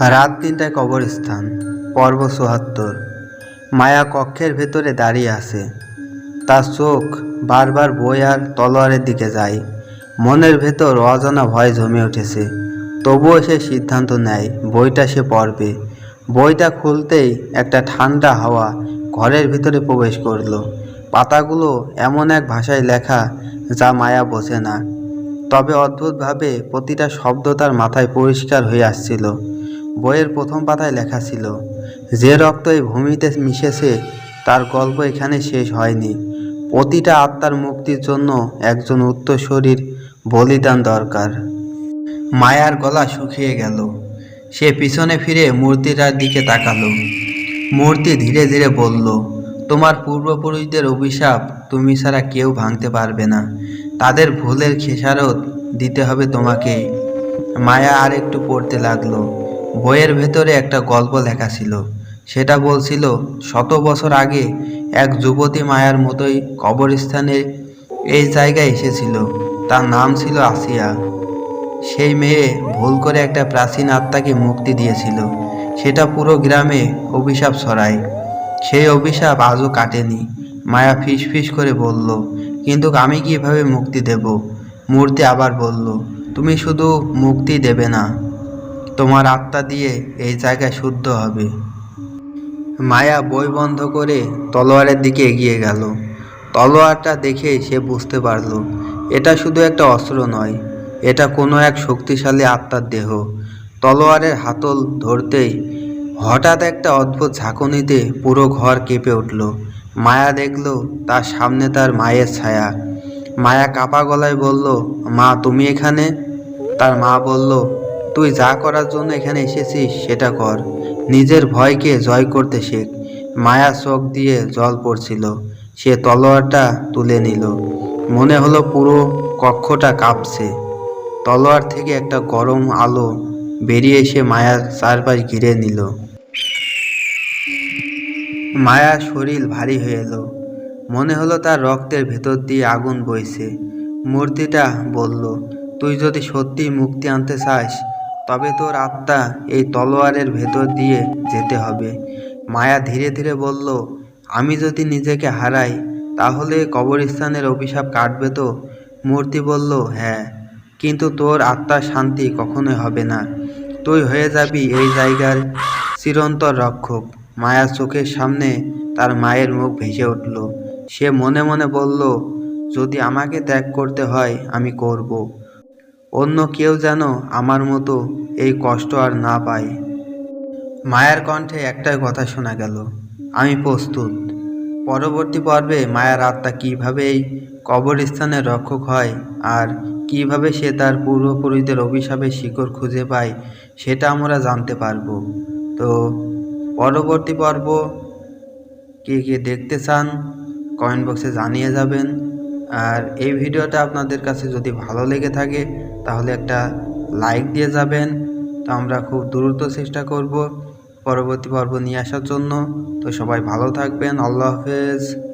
রাত তিনটায় কবরস্থান, পর্ব চুয়াত্তর। মায়া কক্ষের ভেতরে দাঁড়িয়ে আছে। তার চোখ বারবার বই আর তলোয়ারের দিকে যায়। মনের ভেতর অজানা ভয় জমে উঠেছে। তবুও সে সিদ্ধান্ত নেয়, বইটা সে পড়বে। বইটা খুলতেই একটা ঠান্ডা হাওয়া ঘরের ভিতরে প্রবেশ করল। পাতাগুলো এমন এক ভাষায় লেখা যা মায়া বোঝে না। তবে অদ্ভুতভাবে প্রতিটা শব্দ তার মাথায় পরিষ্কার হয়ে আসছিল। বইয়ের প্রথম পাতায় লেখা ছিল, যে রক্ত এই ভূমিতে মিশেছে, তার গল্প এখানে শেষ হয়নি। প্রতিটা আত্মার মুক্তির জন্য একজন উত্তরশরীর বলিদান দরকার। মায়ার গলা শুকিয়ে গেল। সে পিছনে ফিরে মূর্তিটার দিকে তাকালো। মূর্তি ধীরে ধীরে বলল, তোমার পূর্বপুরুষদের অভিশাপ তুমি ছাড়া কেউ ভাঙতে পারবে না। তাদের ভুলের খেসারত দিতে হবে তোমাকেই। মায়া আর একটু পড়তে লাগল। বইয়ের ভেতরে একটা গল্প লেখা ছিল। সেটা বলছিল, শত বছর আগে এক যুবতী মায়ার মতোই কবরস্থানে এই জায়গায় এসেছিল। তার নাম ছিল আসিয়া। সেই মেয়ে ভুল করে একটা প্রাচীন আত্মাকে মুক্তি দিয়েছিল। সেটা পুরো গ্রামে অভিশাপ ছড়ায়। সেই অভিশাপ আজও কাটেনি। মায়া ফিস ফিস করে বলল, কিন্তু আমি কীভাবে মুক্তি দেব? মূর্তি আবার বলল, তুমি শুধু মুক্তি দেবে না। তোমার আত্মা দিয়ে এই জায়গায় শুদ্ধ হবে। মায়া বই বন্ধ করে তলোয়ারের দিকে এগিয়ে গেল। তলোয়ারটা দেখে সে বুঝতে পারল, এটা শুধু একটা অস্ত্র নয়, এটা কোনো এক শক্তিশালী আত্মার দেহ। তলোয়ারের হাতল ধরতেই হঠাৎ একটা অদ্ভুত ঝাঁকুনিতে পুরো ঘর কেঁপে উঠল। মায়া দেখল তার সামনে তার মায়ের ছায়া। মায়া কাপা গলায় বলল, মা, তুমি এখানে? তার মা বলল তুই যা করার জন্য এখানে এসেছিস সেটা কর। নিজের ভয়কে জয় করতে শেখ। মায়া চোখ দিয়ে জল পড়ছিল। সে তলোয়ারটা তুলে নিল। মনে হলো পুরো কক্ষটা কাঁপছে। তলোয়ার থেকে একটা গরম আলো বেরিয়ে এসে মায়ার চারপাশ ঘিরে নিল। মায়ার শরীর ভারী হয়ে এলো। মনে হলো তার রক্তের ভেতর দিয়ে আগুন বইছে। মূর্তিটা বলল, তুই যদি সত্যি মুক্তি আনতে চাস তবে তোর আত্মা এই তলোয়ারের ভেতর দিয়ে যেতে হবে। মায়া ধীরে ধীরে বলল, আমি যদি নিজেকে হারাই, তাহলে কবরস্থানের অভিশাপ কাটবে তো? মূর্তি বলল হ্যাঁ কিন্তু তোর আত্মার শান্তি কখনোই হবে না। তুই হয়ে যাবি এই জায়গার চিরন্তর রক্ষক। মায়ার চোখের সামনে তার মায়ের মুখ ভেসে উঠল। সে মনে মনে বলল, যদি আমাকে ত্যাগ করতে হয়, আমি করব। অন্য কেউ যেন আমার মতো এই কষ্ট আর না পায়। মায়ার কণ্ঠে একটাই কথা শোনা গেল, আমি প্রস্তুত। পরবর্তী পর্বে মায়ার আত্মা কীভাবে এই কবরস্থানের রক্ষক হয় আর কীভাবে সে তার পূর্বপুরুষদের অভিশাপের শিকড় খুঁজে পায়, সেটা আমরা জানতে পারব। তো, পরবর্তী পর্ব কে কে দেখতে চান, কমেন্ট বক্সে জানিয়ে যাবেন। আর এই ভিডিওটা আপনাদের কাছে যদি ভালো লেগে থাকে, তাহলে একটা লাইক দিয়ে যাবেন। তো আমরা খুব দ্রুত চেষ্টা করব, পরবর্তী পর্ব নিয়ে আসার জন্য। তো সবাই ভালো থাকবেন, আল্লাহ হাফেজ।